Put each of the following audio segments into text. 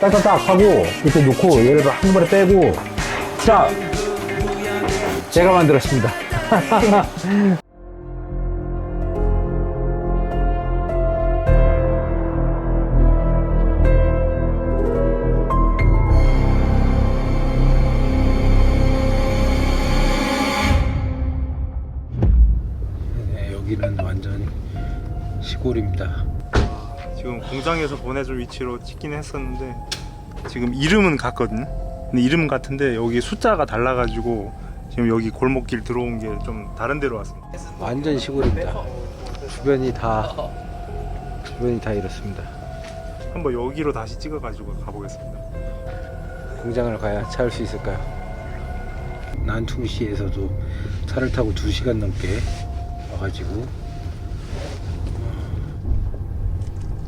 딱딱딱 하고 이렇게 놓고 얘를 한 번에 빼고. 자 제가 만들었습니다. 네, 여기는 완전 시골입니다 지금 공장에서 보내줄 위치로 찍긴 했었는데 지금 이름은 같거든요. 근데 이름은 같은데 여기 숫자가 달라가지고 지금 여기 골목길 들어온 게 좀 다른 데로 왔습니다. 완전 시골입니다 주변이 다 주변이 다 이렇습니다 한번 여기로 다시 찍어가지고 가보겠습니다. 공장을 가야 찾을 수 있을까요? 난퉁시에서도 차를 타고 2시간 넘게 와가지고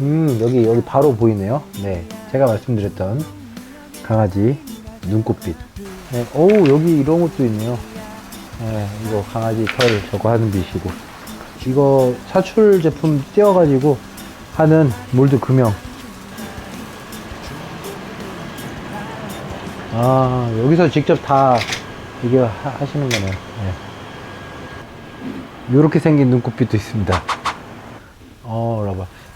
음, 여기, 여기 바로 보이네요. 네. 제가 말씀드렸던 강아지 눈꽃빛. 네. 오, 여기 이런 것도 있네요. 네, 이거 강아지 털 저거 하는 빛이고 이거 사출 제품 띄워 가지고 하는 몰드 금형 아 여기서 직접 다 이게 하, 하시는 거네요 네. 요렇게 생긴 눈꽃빛도 있습니다 어 라봐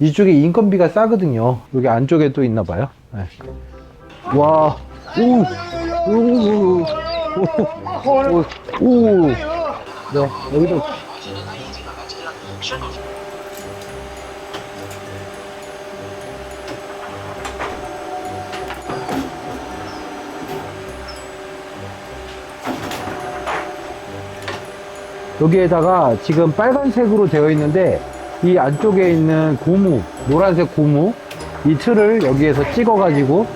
이쪽에 인건비가 싸거든요. 여기 안쪽에 또 있나 봐요. 네. 와, 오, 오, 오, 오, 오, 오. 네, 여기도. 여기에다가 지금 빨간색으로 되어 있는데 이 안쪽에 있는 고무 노란색 고무 이 틀을 여기에서 찍어 가지고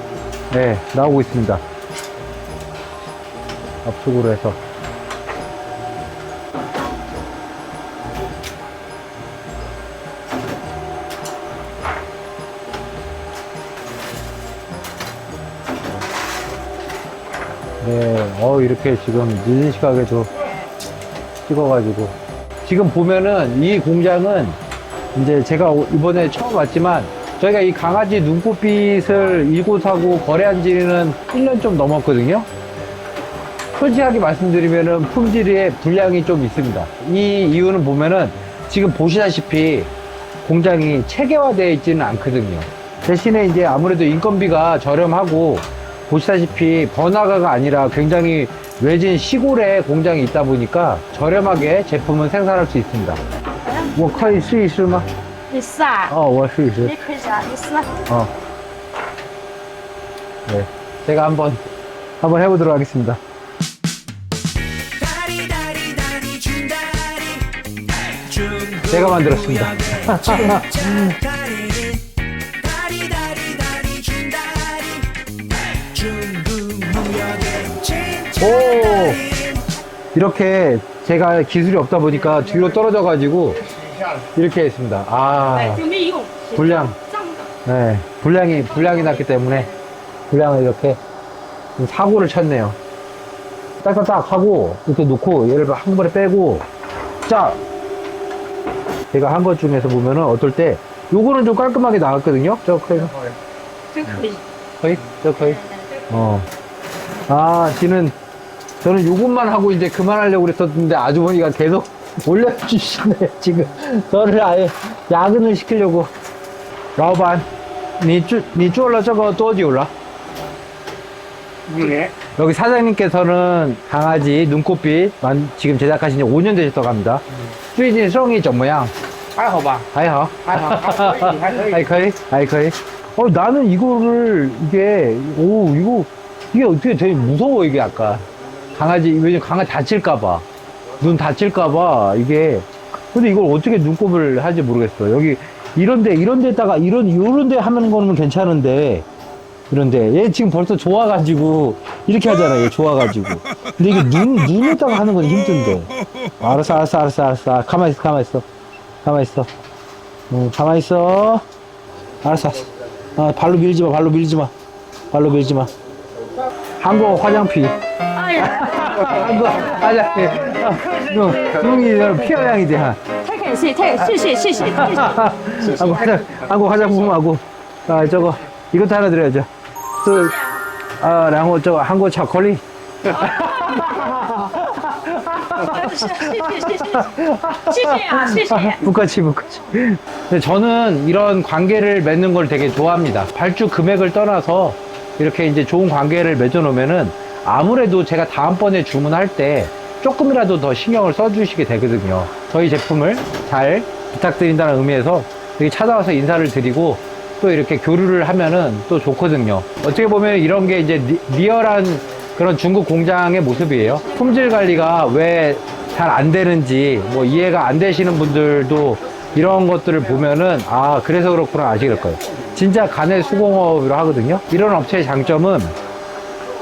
네 나오고 있습니다 앞쪽으로 해서 네, 어, 이렇게 지금 늦은 시각에도 찍어가지고. 지금 보면은 이 공장은 이제 제가 오- 이번에 처음 왔지만 저희가 이 강아지 눈꽃빛을 이곳하고 거래한 지는 1년 좀 넘었거든요. 솔직하게 말씀드리면은 품질에 불량이 좀 있습니다. 이 이유는 보면은 지금 보시다시피 공장이 체계화되어 있지는 않거든요. 대신에 이제 아무래도 인건비가 저렴하고 보시다시피 번화가가 아니라 굉장히 외진 시골에 공장이 있다 보니까 저렴하게 제품을 생산할 수 있습니다. 我可以试一试吗?你试啊？ 어, 我试一试.你可以试啊，你试啊。 어. 네. 제가 한번, 한번 해보도록 하겠습니다. 제가 만들었습니다. 오! 이렇게 제가 기술이 없다 보니까 뒤로 떨어져 가지고 이렇게 있습니다. 아, 네, 불량. 네, 불량이, 불량이 났기 때문에 불량을 이렇게 사고를 쳤네요. 딱딱딱 하고 이렇게 놓고 얘를 한 번에 빼고 자! 제가 한 것 중에서 보면은 어떨 때 요거는 좀 깔끔하게 나왔거든요? 저 거의 저 거의. 네. 저 거의? 어아 지는 저는 요것만 하고 이제 그만하려고 그랬었는데 아주머니가 계속 올려주시네, 지금. 저를 아예 야근을 시키려고. 老板,你做,你做了这个多久了? 네. 여기 사장님께서는 강아지 눈꽃빛 만- 지금 제작하신 지 5년 되셨다고 합니다. 最近生意怎么样?还好吧？还好.还好，还可以，还可以。 아이커이? 아이커이? 어, 나는 이거를, 이게, 오, 이거, 이게 어떻게 되게 무서워, 이게 약간. 강아지, 왜냐면 강아지 다칠까봐. 눈 다칠까봐, 이게. 근데 이걸 어떻게 눈곱을 하지 모르겠어. 여기, 이런데, 이런 데다가, 이런, 요런 데 하는 거는 괜찮은데, 이런데. 얘 지금 벌써 좋아가지고, 이렇게 하잖아, 얘 좋아가지고. 근데 이게 눈, 눈에다가 하는 건 힘든데. 알았어, 알았어, 알았어, 알았어. 가만히 있어, 가만히 있어. 가만히 있어. 응, 가만히 있어. 알았어, 알았어. 아, 발로 밀지 마, 발로 밀지 마. 발로 밀지 마. 한국 화장피. 한국 아저씨 눈 눈이 피어양이지. 太感谢，太谢谢谢谢谢谢。 한국 화장 한국 화장품하고 아 저거 이것도 하나 드려야죠. 그 아, 랑호 저거 한국 초콜릿. 是谢谢谢谢谢谢啊，谢谢。 부까치 부까치. 근데 저는 이런 관계를 맺는 걸 되게 좋아합니다. 발주 금액을 떠나서 이렇게 이제 좋은 관계를 맺어놓으면은 아무래도 제가 다음번에 주문할 때 조금이라도 더 신경을 써주시게 되거든요. 저희 제품을 잘 부탁드린다는 의미에서 여기 찾아와서 인사를 드리고 또 이렇게 교류를 하면은 또 좋거든요. 어떻게 보면 이런 게 이제 리- 리얼한 그런 중국 공장의 모습이에요. 품질 관리가 왜 잘 안 되는지 뭐 이해가 안 되시는 분들도 이런 것들을 보면은 아 그래서 그렇구나 아시겠 거예요. 진짜 간의 수공업으로 하거든요. 이런 업체의 장점은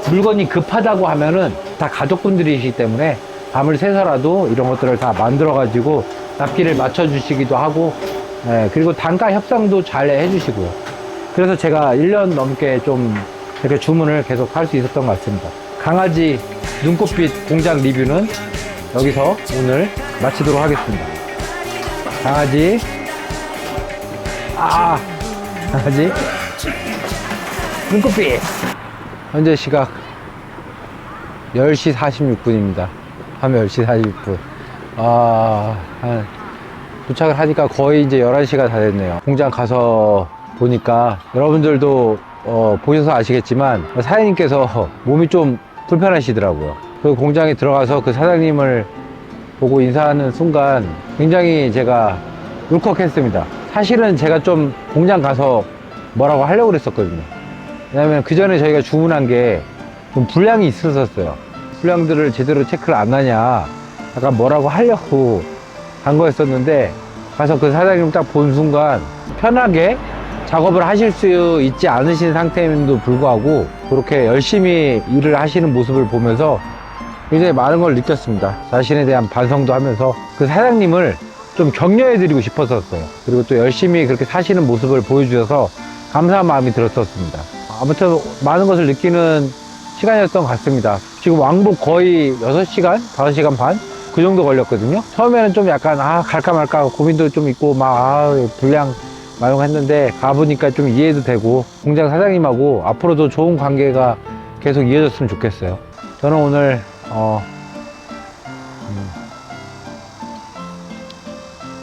물건이 급하다고 하면은 다 가족분들이시기 때문에 밤을 새서라도 이런 것들을 다 만들어 가지고 납기를 맞춰 주시기도 하고 예, 그리고 단가 협상도 잘 해주시고요. 그래서 제가 1년 넘게 좀 이렇게 주문을 계속 할 수 있었던 것 같습니다. 강아지 눈꽃빛 공장 리뷰는 여기서 오늘 마치도록 하겠습니다. 강아지, 아, 강아지, 눈꽃빛. 현재 시각 10시 46분입니다. 밤 10시 46분. 아, 한 도착을 하니까 거의 이제 11시가 다 됐네요. 공장 가서 보니까 여러분들도 어, 보셔서 아시겠지만 사장님께서 몸이 좀 불편하시더라고요. 그 공장에 들어가서 그 사장님을 보고 인사하는 순간 굉장히 제가 울컥했습니다. 사실은 제가 좀 공장 가서 뭐라고 하려고 그랬었거든요. 왜냐면 그 전에 저희가 주문한 게 좀 불량이 있었었어요. 불량들을 제대로 체크를 안 하냐. 약간 뭐라고 하려고 간 거였었는데 가서 그 사장님 딱 본 순간 편하게 작업을 하실 수 있지 않으신 상태임에도 불구하고 그렇게 열심히 일을 하시는 모습을 보면서 굉장히 많은 걸 느꼈습니다. 자신에 대한 반성도 하면서 그 사장님을 좀 격려해 드리고 싶었었어요. 그리고 또 열심히 그렇게 사시는 모습을 보여주셔서 감사한 마음이 들었었습니다. 아무튼 많은 것을 느끼는 시간이었던 것 같습니다. 지금 왕복 거의 6시간, 5시간 반? 그 정도 걸렸거든요. 처음에는 좀 약간, 아, 갈까 말까 고민도 좀 있고, 막, 아, 불량 마용했는데, 가보니까 좀 이해도 되고, 공장 사장님하고 앞으로도 좋은 관계가 계속 이어졌으면 좋겠어요. 저는 오늘, 어, 음,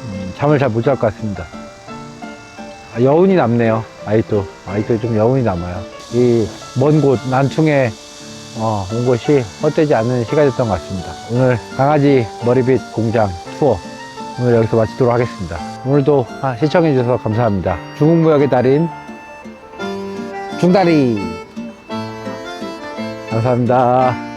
음, 잠을 잘 못 잘 것 같습니다. 아, 여운이 남네요. 아이도. 아이도 좀 여운이 남아요. 이 먼 곳, 난충에 어, 온 것이 헛되지 않은 시간이었던 것 같습니다. 오늘 강아지 머리빗 공장 투어 오늘 여기서 마치도록 하겠습니다. 오늘도 아, 시청해 주셔서 감사합니다. 중국무역의 달인 중다리 감사합니다.